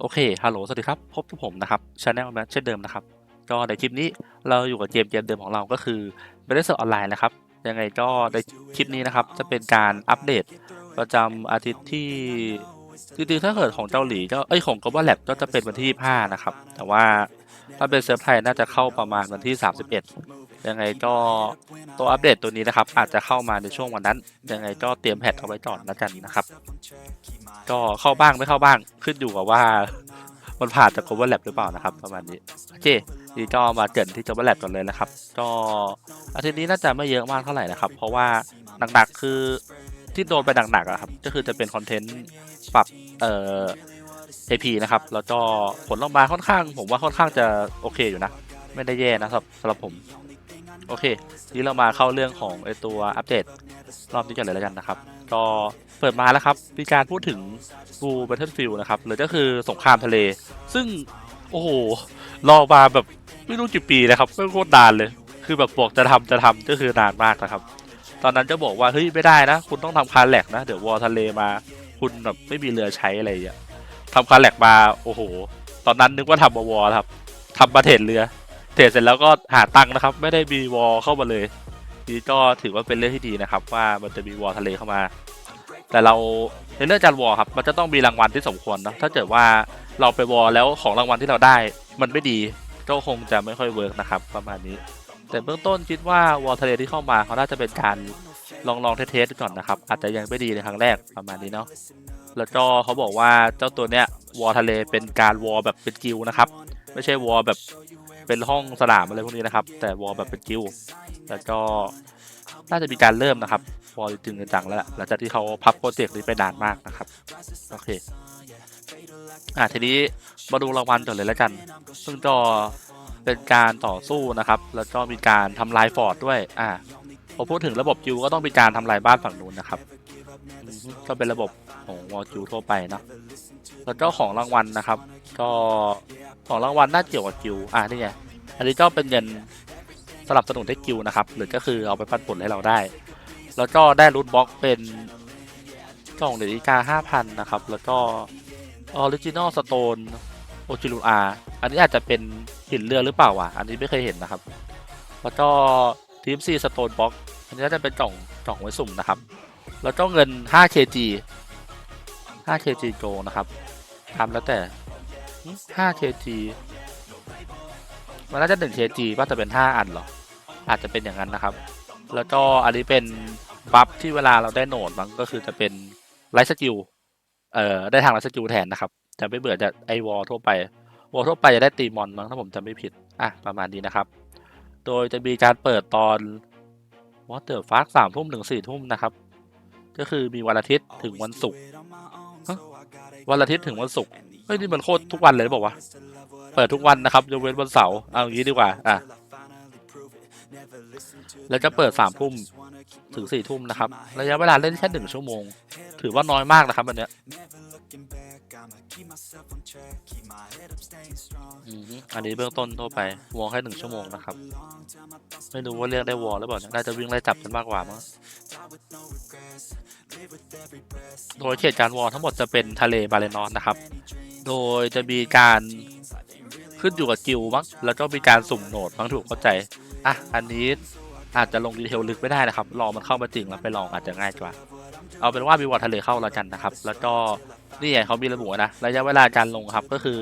โอเค ฮัลโหล สวัสดีครับ พบกับผมนะครับชาแนลแมเช่นเดิมนะครับ ก็ในคลิปนี้เราอยู่กับเกมเกมเดิมของเราก็คือ b a t t l e ออนไลน์นะครับ ยังไงก็ในคลิปนี้นะครับ จะเป็นการอัปเดตประจำอาทิตย์ที่จริงๆถ้าเกิดของเกาหลีก็ เอ้ย ของ Global Lab ก็จะเป็นวันที่ 25 นะครับ แต่ว่า ถ้าเป็นเซิร์ฟไทยน่าจะเข้าประมาณวันที่ 31 ยังไงก็ตัวอัปเดตตัวนี้นะครับ อาจจะเข้ามาในช่วงวันนั้น ยังไงก็เตรียมแพทเอาไว้ก่อนแล้วกันนะครับ ก็เข้าบ้างไม่เข้าบ้างขึ้นอยู่กับว่ามันผ่านจาก cover lab หรือเปล่านะครับ ประมาณนี้โอเคนี่ก็มาเกินที่ cover lab ก่อนเลยนะครับ ก็อาทิตย์นี้น่าจะไม่เยอะมากเท่าไหร่นะครับ เพราะว่าหนักๆคือที่โดนไปหนักๆอะครับ ก็คือจะเป็นคอนเทนต์ปรับเอ่อ AP นะครับ แล้วก็ผลออกมาค่อนข้าง ผมว่าค่อนข้างจะโอเคอยู่นะ ไม่ได้แย่นะสำหรับสำหรับผม โอเค ทีนี้เรามาเข้าเรื่องของไอตัวอัปเดตรอบนี้กันเลยแล้วกันนะครับ ก็เปิดมาแล้วครับ มีการพูดถึง Blue Battlefield นะครับ หรือก็คือสงครามทะเล ซึ่ง โอ้โห รอมาแบบไม่รู้กี่ปีนะครับไม่โคตรนานเลย คือแบบบอกจะทำจะทำก็คือนานมากนะครับ ตอนนั้นจะบอกว่าเฮ้ยไม่ได้นะ คุณต้องทำคาร์แลกนะ เดี๋ยววอลทะเลมา คุณแบบไม่มีเรือใช้อะไรอย่างเงี้ยำคาร์แลกมาโอ้โห ตอนนั้นนึกว่าทำมาวอลครับทำมาเทรดเรือ เทรดเสร็จแล้วก็หาตังค์นะครับ ไม่ได้มีวอลเข้ามาเลยนี่ก็ถือว่าเป็นเรื่องที่ดีนะครับ ว่ามันจะมีวอลทะเลเข้ามา แต่เราในเรื่องการวอลครับมันจะต้องมีรางวัลที่สมควรนะถ้าเกิดว่าเราไปวอลแล้วของรางวัลที่เราได้ มันไม่ดีก็คงจะไม่ค่อยเวิร์กนะครับ ประมาณนี้ แต่เบื้องต้นคิดว่าวอลทะเลที่เข้ามาเขาน่าจะเป็นการลองลองเทสๆก่อนนะครับ อาจจะยังไม่ดีในครั้งแรกประมาณนี้เนาะ แล้วก็เขาบอกว่าเจ้าตัวเนี้ยวอลทะเลเป็นการวอลแบบเป็นกิลนะครับ ไม่ใช่วอลแบบเป็นห้องสนามอะไรพวกนี้นะครับ แต่วอลแบบเป็นกิลแล้วก็น่าจะมีการเริ่มนะครับวอลจริงจังแล้วหลังจากที่เขาพับโปรเจกต์นี้ไปนานมากนะครับโอเคอะทีนี้มาดูรางวัลก่อนเลยแล้วกัน ซึ่งก็เป็นการต่อสู้นะครับ แล้วก็มีการทำลายฟอร์ดด้วย อ่าพอพูดถึงระบบคิวก็ต้องมีการทำลายบ้านฝั่งนู้นนะครับ ก็เป็นระบบของวอลคิวทั่วไปเนาะแล้วก็ของรางวัลนะครับ ก็ของรางวัลน่าเกี่ยวกับกิวอ่านี่ไงอันนี้ก็เป็นเงินสลับสนุนให้กิวนะครับ หรือก็คือเอาไปปันผลให้เราได้ แล้วก็ได้รูทบล็อกเป็นกล่องเหรียญอีกาห้าพันนะครับ แล้วก็ออริจินอลสโตนโอจิลูอาอันนี้อาจจะเป็นหินเรือหรือเปล่าวะอันนี้ไม่เคยเห็นนะครับ แล้วก็ทีมซีสโตนบ็อกอันนี้น่าจะเป็นกล่องกล่องไว้สุ่มนะครับ แล้วก็เงิน 5kg 5kg โกนะครับทำแล้วแต่หึ 5kg มันน่าจะ 1kg ว่าจะเป็น 5 อันหรอ อาจจะเป็นอย่างนั้นนะครับ แล้วก็อันนี้เป็นบัฟที่เวลาเราได้โหนดมันก็คือจะเป็นไลท์สกิล เอ่อ ได้ทางไลท์สกิลแทนนะครับจะไม่เบื่อจะไอวอลทั่วไป วอลทั่วไปจะได้ตีมอนมั้งถ้าผมจำไม่ผิด อะ ประมาณนี้นะครับ โดยจะมีการเปิดตอนวอเตอร์ฟาร์สามทุ่มถึงสี่ทุ่มนะครับ ก็คือมีวันอาทิตย์ถึงวันศุกร์ฮะวันอาทิตย์ถึงวันศุกร์เฮ้ยนี่มันโคตรทุกวันเลยหรือเปล่าวะเปิดทุกวันนะครับยกเว้นวันเสาร์เอาอย่างนี้ดีกว่าอะ แล้วจะเปิดสามทุ่มถึงสี่ทุ่มนะครับ ระยะเวลาเล่นแค่หนึ่งชั่วโมง ถือว่าน้อยมากนะครับอันเนี้ยอันนี้เบื้องต้นทั่วไปวอลแค่หนึ่งชั่วโมงนะครับ ไม่รู้ว่าเรียกได้วอลหรือเปล่าเนี่ยน่าจะวิ่งไล่จับกันมากกว่ามั้งโดยเขตการวอลทั้งหมดจะเป็นทะเลบาเลนอนนะครับ โดยจะมีการ ขึ้นอยู่กับกิลมั้งแล้วก็มีการสุ่มโหนดมั้งถูกเข้าใจอะอันนี้อาจจะลงดีเทลลึกไม่ได้นะครับรอมันเข้ามาจริงแล้วไปลองอาจจะง่ายกว่า เอาเป็นว่ามีวอลทะเลเข้าแล้วกันนะครับ แล้วก็นี่ไงเขามีระบุนะระยะเวลาการลงครับก็คือ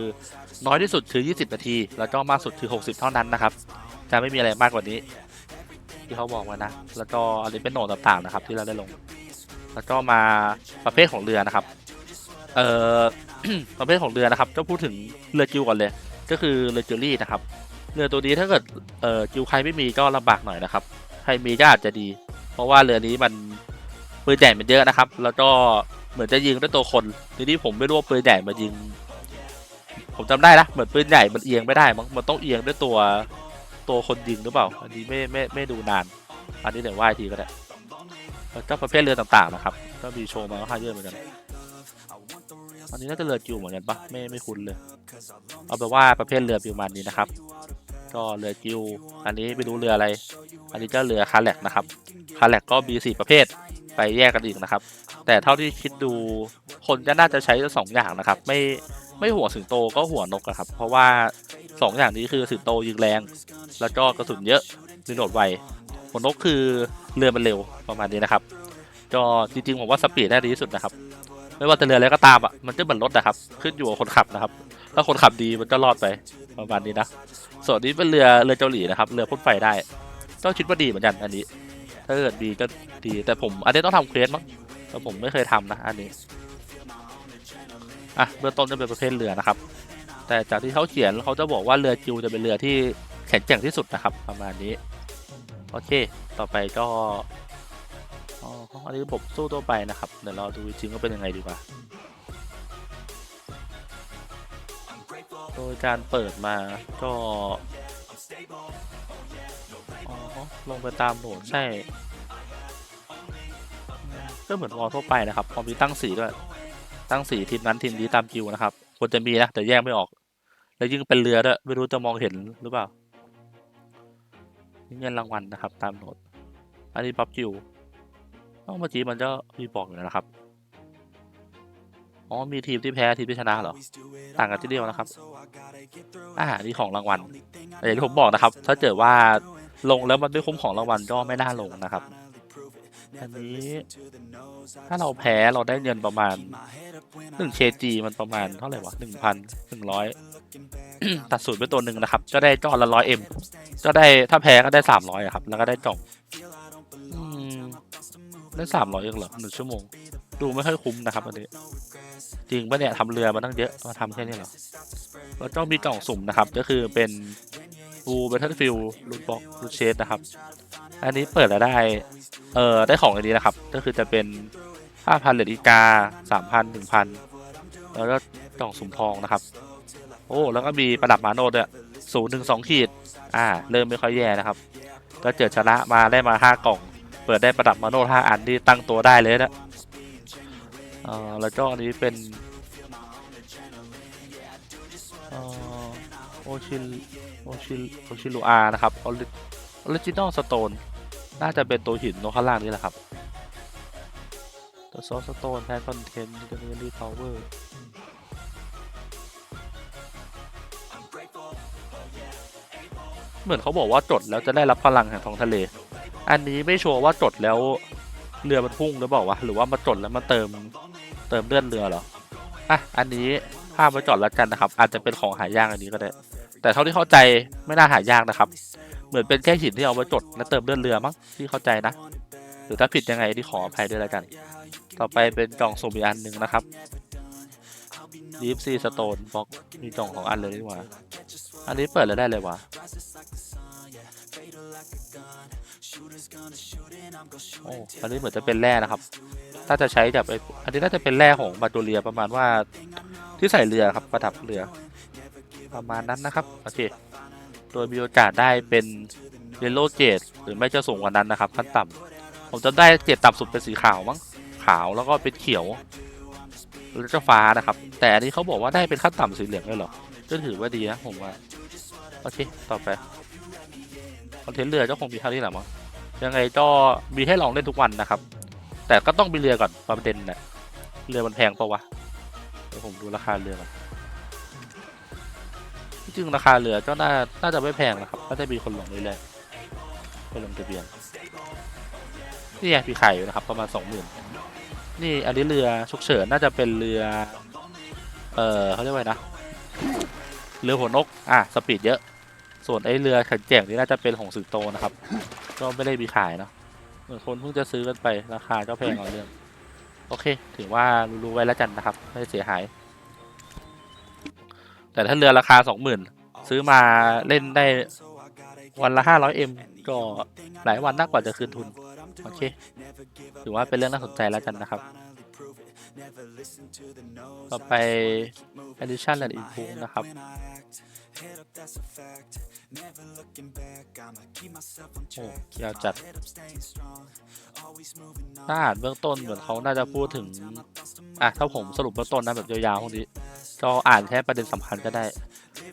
น้อยที่สุดคือ 20 นาที แล้วก็มากสุดคือ 60 เท่านั้นนะครับจะไม่มีอะไรมากกว่านี้ ที่เขาบอกมานะ แล้วก็อันนี้เป็นโหนดต่างๆนะครับ ที่เราได้ลง แล้วก็มาประเภทของเรือนะครับ เอ่อประเภทของเรือนะครับก็พูดถึงเรือกิวก่อนเลย ก็คือเรือจิวรี่นะครับเรือตัวนี้ถ้าเกิดเอ่อกิวใครไม่มีก็ลำบากหน่อยนะครับ ใครมีก็อาจจะดี เพราะว่าเรือนี้มันปืนใหญ่มันเยอะนะครับ แล้วก็เหมือนจะยิงด้วยตัวคน ทีนี้ผมไม่รู้ว่าปืนใหญ่มายิง ผมจำได้นะเหมือนปืนใหญ่มันเอียงไม่ได้มั้งมันต้องเอียงด้วยตัวตัวคนยิงหรือเปล่า อันนี้ไม่ไม่ไม่ดูนาน อันนี้เดี๋ยวว่าอีกทีก็ได้แล้วก็ประเภทเรือต่างๆนะครับ ก็มีโชว์มาค่อนข้างเยอะเหมือนกัน อันนี้น่าจะเรือจิวเหมือนกันปะไม่ไม่คุ้นเลย เอาไปว่าประเภทเรือประมาณนี้นะครับ ก็เรือจิวอันนี้ไม่รู้เรืออะไร อันนี้ก็เรือคาแลกนะครับ คาแลกก็มีสี่ประเภทไปแยกกันอีกนะครับ แต่เท่าที่คิดดูคนก็น่าจะใช้ทั้งสองอย่างนะครับ ไม่ไม่หัวสิงโตก็หัวนกอะครับ เพราะว่าสองอย่างนี้คือสิงโตยิงแรง แล้วก็กระสุนเยอะรีโหลดไวหัวนกคือเรือมันเร็วประมาณนี้นะครับ ก็จริงๆผมว่าสปีดได้ดีที่สุดนะครับ ไม่ว่าจะเรืออะไรก็ตามอะมันจะเหมือนรถนะครับ ขึ้นอยู่กับคนขับนะครับ ถ้าคนขับดีมันก็รอดไปประมาณนี้นะส่วนนี้เป็นเรือเรือเกาหลีนะครับเรือพ่นไฟได้ก็คิดว่าดีเหมือนกันอันนี้ ถ้าเกิดดีก็ดีแต่ผมอันนี้ต้องทำเควสมั้งแต่ผมไม่เคยทำนะอันนี้อะเบื้องต้นจะเป็นประเภทเรือนะครับ แต่จากที่เขาเขียนเขาจะบอกว่าเรือจิวจะเป็นเรือที่แข็งแกร่งที่สุดนะครับ ประมาณนี้ โอเค ต่อไปก็ อ๋ออันนี้ระบบสู้ตัวไปนะครับ เดี๋ยวเราดูจริงว่าเป็นยังไงดีกว่า โดยการเปิดมาก็อ๋อลงไปตามโหมดใช่อืมก็เหมือนวอลทั่วไปนะครับพอมีตั้งสีด้วย ตั้งสีทีมนั้นทีมนี้ตามคิวนะครับควรจะมีนะแต่แยกไม่ออก แล้วยิ่งเป็นเรือด้วยไม่รู้จะมองเห็นหรือเปล่านี่เงินรางวัลนะครับ ตามโหนดอันนี้ปั๊บคิว เมื่อกี้มันก็มีบอกอยู่แล้วนะครับ อ๋อ มีทีมที่แพ้ทีมที่ชนะเหรอ ต่างกันที่เดียวนะครับอ่านี่ของรางวัลแต่อย่างที่ผมบอกนะครับ ถ้าเกิดว่าลงแล้วมันไม่คุ้มของรางวัลก็ไม่น่าลงนะครับ อันนี้ถ้าเราแพ้เราได้เงินประมาณหนึ่งเคจีมันประมาณเท่าไหร่วะหนึ่งพันหนึ่งร้อยตัดสูตรไปตัวหนึ่งนะครับ ก็ได้ก้อนละร้อยเอ็มก็ได้ถ้าแพ้ก็ได้สามร้อยครับ แล้วก็ได้กล่อง ได้สามร้อยเองเหรอหนึ่งชั่วโมง ดูไม่ค่อยคุ้มนะครับอันนี้ จริงปะเนี่ยทำเรือมาตั้งเยอะมาทำแค่นี้เหรอแล้วก็มีกล่องสุ่มนะครับ ก็คือเป็นบูเบทเทิลฟิลลูดบ็อกลูดเชสนะครับ อันนี้เปิดแล้วได้ เอ่อ ได้ของอันนี้นะครับ ก็คือจะเป็นห้าพันเหรียญอีกาสามพันหนึ่งพันแล้วก็กล่องสุ่มทองนะครับ โอ้ แล้วก็มีประดับมาโนดด้วยศูนย์หนึ่งสองขีด อ่า เริ่มไม่ค่อยแย่นะครับ ก็เจอชนะมาได้มาห้ากล่อง เปิดได้ประดับมาโนดห้าอันที่ตั้งตัวได้เลยนะเออแล้วก็อันนี้เป็นโอชิลโอชิลโอชิลูอานะครับออริจินอลสโตนน่าจะเป็นตัวหินตรงข้างล่างนี่แหละครับตัวซอสโตนแทนคอนเทนต์ตัวนี้รีพาวเวอร์เหมือนเขาบอกว่าจดแล้วจะได้รับพลังแห่งท้องทะเล อันนี้ไม่ชัวร์ว่าจดแล้วเรือมันพุ่งหรือเปล่าวะหรือว่ามาจดแล้วมาเติมเติมเลื่อนเรือเหรออะอันนี้ภาพไว้จอดแล้วกันนะครับ อาจจะเป็นของหายากอันนี้ก็ได้ แต่เท่าที่เข้าใจไม่น่าหายากนะครับ เหมือนเป็นแค่หินที่เอาไว้จดและเติมเลื่อนเรือมั้งที่เข้าใจนะ หรือถ้าผิดยังไงที่ขออภัยด้วยแล้วกัน ต่อไปเป็นกล่องสุ่มอีกอันหนึ่งนะครับดีฟซีสโตนบ็อกมีกล่องของอันเลยดีกว่า อันนี้เปิดแล้วได้เลยวะ โอ้อันนี้เหมือนจะเป็นแร่นะครับถ้าจะใช้กับไอ้อันนี้น่าจะเป็นแร่ของบาโตเรียประมาณว่าที่ใส่เรือครับประดับเรือ ประมาณนั้นนะครับโอเคโดยมีโอกาสได้เป็นเยลโล่เกตหรือไม่จะสูงกว่านั้นนะครับขั้นต่ำผมจะได้เกตต่ำสุดเป็นสีขาวมั้งขาวแล้วก็เป็นเขียวแล้วก็ฟ้านะครับ แต่อันนี้เขาบอกว่าได้เป็นขั้นต่ำสีเหลืองเลยเหรอก็ถือว่าดีนะผมว่าโอเคต่อไปคอนเทนต์เรือก็คงมีเท่านี้แหละมั้ง ยังไงก็มีให้ลองเล่นทุกวันนะครับ แต่ก็ต้องมีเรือก่อนประเด็นเนี่ยเรือมันแพงปะวะเดี๋ยวผมดูราคาเรือก่อนจริงราคาเรือก็น่าน่าจะไม่แพงนะครับน่าจะมีคนลงเรื่อยๆไปลงทะเบียนนี่ไงพี่ไข่อยู่นะครับ ประมาณสองหมื่นนี่อันนี้เรือฉุกเฉินน่าจะเป็นเรือ เออเขาเรียกว่าไงนะเรือหัวนก อะ สปีดเยอะ ส่วนไอเรือแข็งแกร่งนี่น่าจะเป็นของสิงโตนะครับ ก็ไม่ได้มีขายเนาะเหมือนคนเพิ่งจะซื้อกันไปราคาก็แพงเอาเรื่องโอเค ถือว่ารู้ไว้แล้วกันนะครับ ไม่เสียหาย แต่ถ้าเรือราคาสองหมื่นซื้อมาเล่นได้วันละห้าร้อยเอ็มก็หลายวันนักกว่าจะคืนทุน โอเค ถือว่าเป็นเรื่องน่าสนใจแล้วกันนะครับ ต่อไป addition and improve นะครับ โอ้ยาวจัดถ้าอ่านเบื้องต้นเหมือนเขาน่าจะพูดถึง อะ ถ้าผมสรุปเบื้องต้นนะแบบยาวๆพวกนี้ก็อ่านแค่ประเด็นสำคัญก็ได้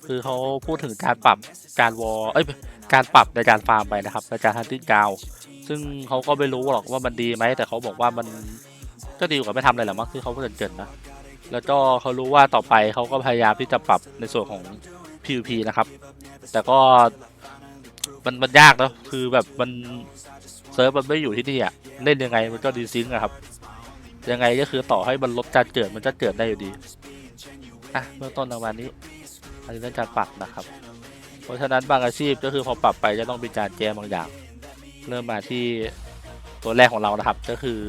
คือเขาพูดถึงการปรับการวอลเอ้ย การปรับในการฟาร์มไปนะครับในการฮันติ้งกาว ซึ่งเขาก็ไม่รู้หรอกว่ามันดีไหม แต่เขาบอกว่ามัน ก็ดีกว่าไม่ทำอะไรแหละมั้งที่เขาเกินๆนะแล้วก็เขารู้ว่าต่อไปเขาก็พยายามที่จะปรับในส่วนของ PVP นะครับ แต่ก็มันมันยากนะคือแบบมันเซิร์ฟมันไม่อยู่ที่นี่อะเล่นยังไงมันก็ดีซิงค์อะครับ ยังไงก็คือต่อให้มันลดการเกิดมันจะเกิดได้อยู่ดีอะเบื้องต้นประมาณนี้อันนี้เรื่องการปรับนะครับ เพราะฉะนั้นบางอาชีพก็คือพอปรับไปจะต้องมีการแก้บางอย่าง เริ่มมาที่ตัวแรกของเรานะครับ ก็คือ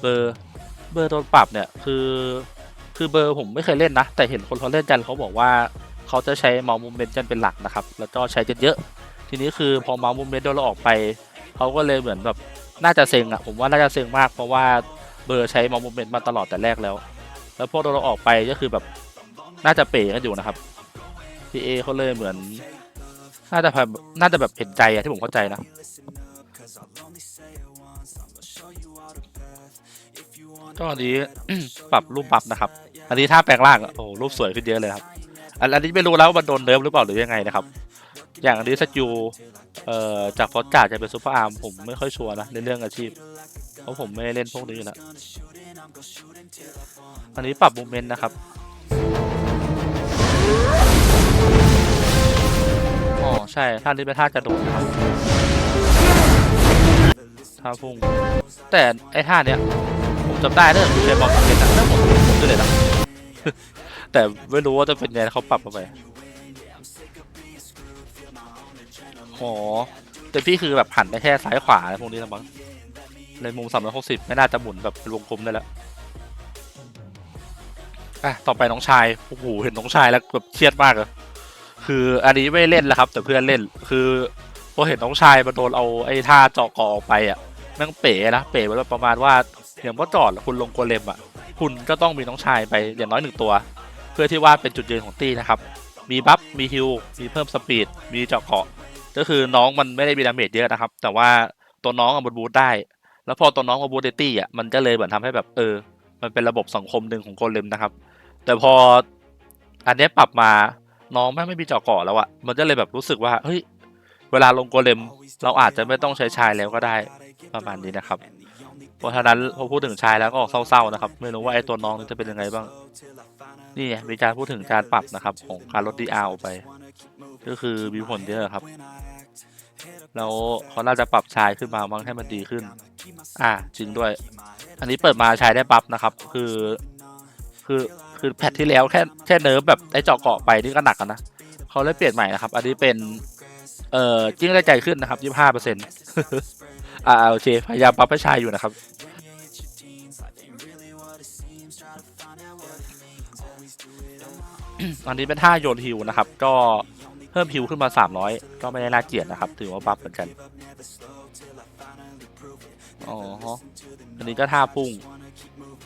เบอร์ เบอร์โดนปรับเนี่ยคือคือเบอร์ผมไม่เคยเล่นนะ แต่เห็นคนเขาเล่นกันเขาบอกว่าเขาจะใช้เมาส์มูเมนต์กันเป็นหลักนะครับ แล้วก็ใช้กันเยอะ ทีนี้คือพอเมาส์มูเมนต์โดนเราออกไปเขาก็เลยเหมือนแบบน่าจะเซ็งอะผมว่าน่าจะเซ็งมากเพราะว่าเบอร์ใช้เมาส์มูเมนต์มาตลอดแต่แรกแล้ว แล้วพอโดนเราออกไปก็คือแบบน่าจะเป๋กันอยู่นะครับพีเอเขาเลยเหมือนน่าจะแบบน่าจะแบบเห็นใจอะที่ผมเข้าใจนะ ก็อันนี้ ปรับรูปบัฟนะครับ อันนี้ถ้าแปลงร่างโอ้โหรูปสวยขึ้นเยอะเลยครับ อันอันนี้ไม่รู้แล้วว่ามันโดนเนิร์ฟหรือเปล่าหรือยังไงนะครับ อย่างอันนี้สกิลเอ่อจากฟอสกาจะเป็นซูเปอร์อาร์มผมไม่ค่อยชัวร์นะในเรื่องอาชีพ เพราะผมไม่ได้เล่นพวกนี้อยู่แล้วอันนี้ปรับมูเมนต์นะครับอ๋อใช่ท่านี้เป็นท่ากระโดดนะครับท่าพุ่งแต่ไอ้ท่าเนี้ย จำได้เนอะคุณใช้บอลเป็นะเรื่องผมผมด้วยเลยนะแต่ไม่รู้ว่าจะเป็นไงเขาปรับมาไปอ๋อแต่พี่คือแบบหันได้แค่ซ้ายขวาอะไรพวกนี้นะมั้งเลยมุมสามร้อยหกสิบไม่น่าจะหมุนแบบเป็นวงกลมได้แล้วอะต่อไปน้องชายโอ้โหเห็นน้องชายแล้วแบบเครียดมากเลยคืออันนี้ไม่เล่นแล้วครับ แต่เพื่อนเล่นคือพอเห็นน้องชายมาโดนเอาไอ้ท่าเจาะกอออกไปอะแม่งเป๋นะเป๋ไว้แบบประมาณว่า อย่างว่าจอดคุณลงโกเลมอะคุณก็ต้องมีน้องชายไปอย่างน้อยหนึ่งตัว เพื่อที่ว่าเป็นจุดยืนของตีนะครับ มีบัฟมีฮิลมีเพิ่มสปีดมีเจาะเกาะก็คือน้องมันไม่ได้มีดาเมจเยอะนะครับ แต่ว่าตัวน้องอะมันบูทได้ แล้วพอตัวน้องมาบูทเดตี้อะมันก็เลยเหมือนทำให้แบบเออ มันเป็นระบบสังคมหนึ่งของโกเลมนะครับ แต่พออันนี้ปรับมาน้องแม่ไม่มีเจาะเกาะแล้วอะมันก็เลยแบบรู้สึกว่าเฮ้ยเวลาลงโกเลม เราอาจจะไม่ต้องใช้ชายแล้วก็ได้ประมาณนี้นะครับ เพราะฉะนั้นพอพูดถึงชายแล้วก็ออกเศร้าๆนะครับ ไม่รู้ว่าไอ้ตัวน้องนี่จะเป็นยังไงบ้าง นี่มีการพูดถึงการปรับนะครับ ของการลดดีอาร์อกไป ก็คือมีผลเยอะครับ แล้วเขาน่าจะปรับชายขึ้นมาบ้างให้มันดีขึ้น อ่าจริงด้วย อันนี้เปิดมาชายได้บัฟนะครับ คือ คือคือแพทที่แล้วแค่แค่เนิร์ฟแบบไอ้เจาะเกาะไปนี่ก็หนักนะเขาเลยเปลี่ยนใหม่นะครับ อันนี้เป็น เอ่อจิ้งได้ใจขึ้นนะครับยี่สิบห้าเปอร์เซ็นต์ อ่าโอเค พยายามปรับให้ชายอยู่นะครับ อันนี้เป็นท่าโยนฮิวนะครับ ก็เพิ่มฮิวขึ้นมา 300 ก็ไม่ได้น่าเกลียดนะครับ ถือว่าบัฟเหมือนกันอ๋ออันนี้ก็ท่าพุ่ง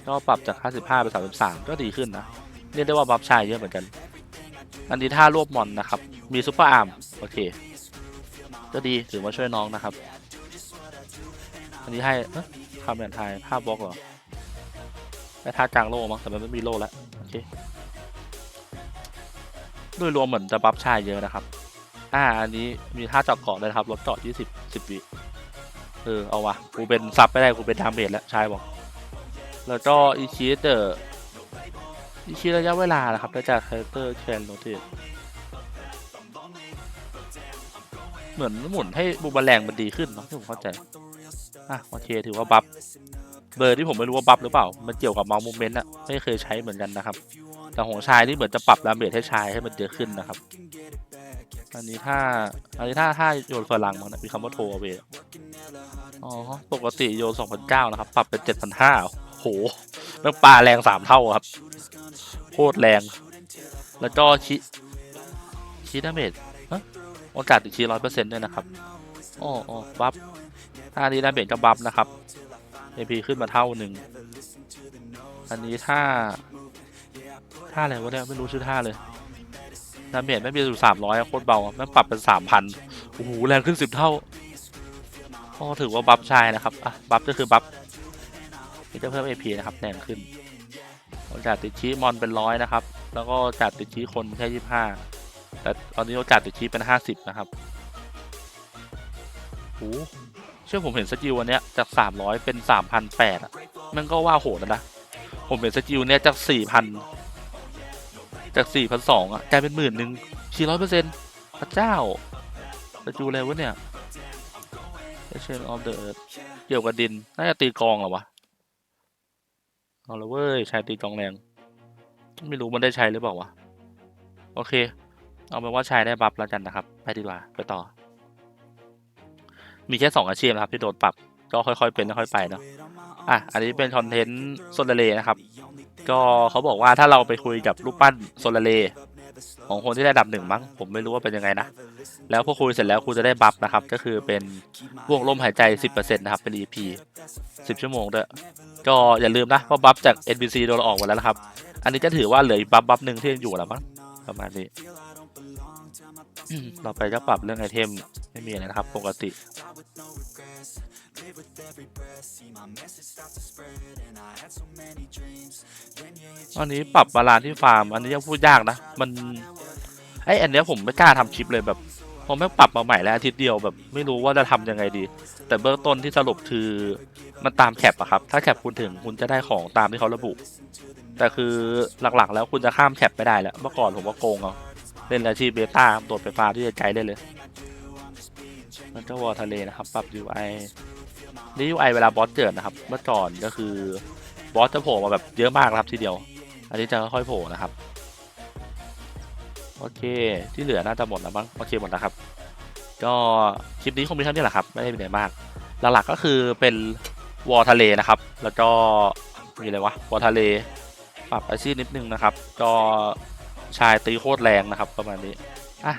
ก็ปรับจาก 55 เป็น 33 ก็ดีขึ้นนะ เรียกได้ว่าบัฟชายเยอะเหมือนกัน อันนี้ท่ารวบมอนนะครับ มีซุปเปอร์อาร์ม โอเค ก็ดี ถือว่าช่วยน้องนะครับ นนี้ให้เอ๊ะคำแอนไทยภาพบล็อกเหรอได้ท่ากลางโล่มั้งแต่มันไม่มีโล่แล้วโอเคโดยรวมเหมือนจะบัฟชายเยอะนะครับ อ่า อันนี้มีท่าเจาะเกาะเลยนะครับลดเจาะยี่สิบสิบวิเออ เอาวะกูเป็นซับไม่ได้กูเป็นดาเมจแล้วชายบอก แล้วก็อีชีเดอร์อีชีระยะเวลานะครับได้จากคาแรคเตอร์แคนโนเทสเหมือนหมุนให้บูมแมลงมันดีขึ้นเนาะที่ผมเข้าใจ อะโอเคถือว่าบัฟเบอร์ที่ผมไม่รู้ว่าบัฟหรือเปล่า มันเกี่ยวกับเมาส์มูเมนต์อะไม่เคยใช้เหมือนกันนะครับ แต่ของชายนี่เหมือนจะปรับดาเมจให้ชายให้มันเยอะขึ้นนะครับ อันนี้ถ้า อันนี้ถ้าถ้าโยนพลังมันนะมีคำว่าโทรเวอ๋อปกติโยน2,009นะครับ ปรับเป็น7,500โหแม่งปลาแรงสามเท่าครับ โคตรแรง แล้วก็ชิชิดาเมจฮะโอกาสติดชีร้อยเปอร์เซ็นต์ด้วยนะครับอ๋ออ๋อบัฟ ถ้านี้ดาเมจก็บัฟนะครับ AP ขึ้นมาเท่าหนึ่ง อันนี้ถ้าท่าอะไรวะเนี่ยไม่รู้ชื่อท่าเลยดาเมจไม่มีอยู่สามร้อยโคตรเบาแม่งปรับเป็นสามพันโอ้โหแรงขึ้นสิบเท่าก็ถือว่าบัฟชายนะครับอะบัฟก็คือบัฟนี่จะเพิ่ม AP นะครับแรงขึ้นโอกาสติดชี้มอนเป็นร้อยนะครับ แล้วก็โอกติดชี้คนแค่ยี่ห้าแต่ตอนนี้โอกาสติดชี้เป็นห้าสิบนะครับโอ้ ชื่อผมเห็นสกิลวันเนี้ยจากสามร้อยเป็นสามพันแปดอะมันก็ว่าโหดนะนะ ผมเห็นสกิลเนี่ยจากสี่พันจากสี่พันสองอะกลายเป็นหมื่นหนึ่งสี่ร้อยเปอร์เซ็นต์พระเจ้าสกิลอะไรวะเนี่ยเชนออฟเดอะเกี่ยวกับดิน น่าจะตีกองเหรอวะ เอาละเว้ยใช้ตีกองแรง ไม่รู้มันได้ใช้หรือเปล่าวะ โอเค เอาเป็นว่าใช้ได้บัฟแล้วกันนะครับ ไปดีกว่า ไปต่อ มีแค่สองอาชีพนะครับที่โดนปรับก็ค่อยๆ เป็นค่อยๆไปเนาะอะอันนี้เป็นคอนเทนต์โซลาเลนะครับ ก็เขาบอกว่าถ้าเราไปคุยกับรูปปั้นโซลาเลของคนที่ได้ดับหนึ่งมั้งผมไม่รู้ว่าเป็นยังไงนะ แล้วพอคุยเสร็จแล้วคุณจะได้บัฟนะครับ ก็คือเป็นวงลมหายใจ 10%นะครับเป็น EP 10 ชั่วโมงด้วยก็อย่าลืมนะว่าบัฟจาก NPC โดนออกหมดแล้วนะครับ อันนี้จะถือว่าเหลืออีกบัฟบัฟหนึ่งที่ยังอยู่แล้วมั้งประมาณนี้ ต่อไปก็ปรับเรื่องไอเทมไม่มีอะไรนะครับ ปกติอันนี้ปรับบาลานซ์ที่ฟาร์ม อันนี้ยังพูดยากนะ มันไออันเนี้ยผมไม่กล้าทำคลิปเลยแบบผมไม่งปรับมาใหม่แล้วอาทิตย์เดียวแบบไม่รู้ว่าจะทำยังไงดี แต่เบื้องต้นที่สรุปคือมันตามแคปอะครับ ถ้าแคปคุณถึงคุณจะได้ของตามที่เขาระบุ แต่คือหลักๆ แล้วคุณจะข้ามแคปไม่ได้แล้ว เมื่อก่อนผมว่าโกงเอา เล่นอาชีพเบต้าตรวจไฟฟ้าที่จะไกลได้เลยมันก็วอลทะเลนะครับ ปรับ UI นี่ UI เวลาบอสเกิดนะครับ เมื่อก่อนก็คือบอสจะโผล่มาแบบเยอะมากนะครับทีเดียว อันนี้จะค่อยๆโผล่นะครับ โอเคที่เหลือน่าจะหมดแล้วมั้งโอเคหมดแล้วครับ ก็คลิปนี้คงมีเท่านี้แหละครับ ไม่ได้มีอะไรมาก หลักๆก็คือเป็นวอลทะเลนะครับ แล้วก็มีอะไรวะวอลทะเลปรับอาชีพนิดนึงนะครับ ก็ ชายตีโคตรแรงนะครับประมาณนี้อะ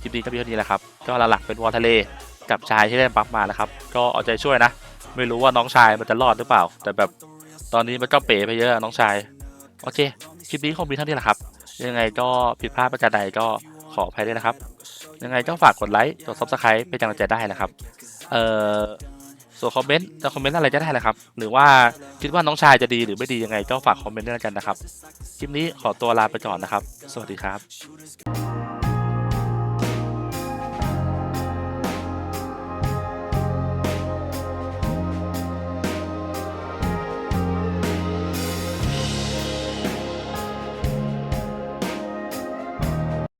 คลิปนี้ก็มีเท่านี้แหละครับก็หลักๆเป็นวอลทะเลกับชายที่ได้บัฟมานะครับ ก็เอาใจช่วยนะ ไม่รู้ว่าน้องชายมันจะรอดหรือเปล่า แต่แบบตอนนี้มันก็เป๋ไปเยอะน้องชาย โอเค คลิปนี้คงมีเท่านี้แหละครับ ยังไงก็ผิดพลาดประการใดก็ขออภัยด้วยนะครับ ยังไงก็ฝากกดไลค์ กด subscribe เป็นกำลังใจได้นะครับ เอ่อ ส่วนคอมเมนต์จะคอมเมนต์อะไรก็ได้เลยครับ หรือว่าคิดว่าน้องชายจะดีหรือไม่ดียังไงก็ฝากคอมเมนต์ด้วยแล้วกันนะครับ คลิปนี้ขอตัวลาไปก่อนนะครับ สวัสดีครับ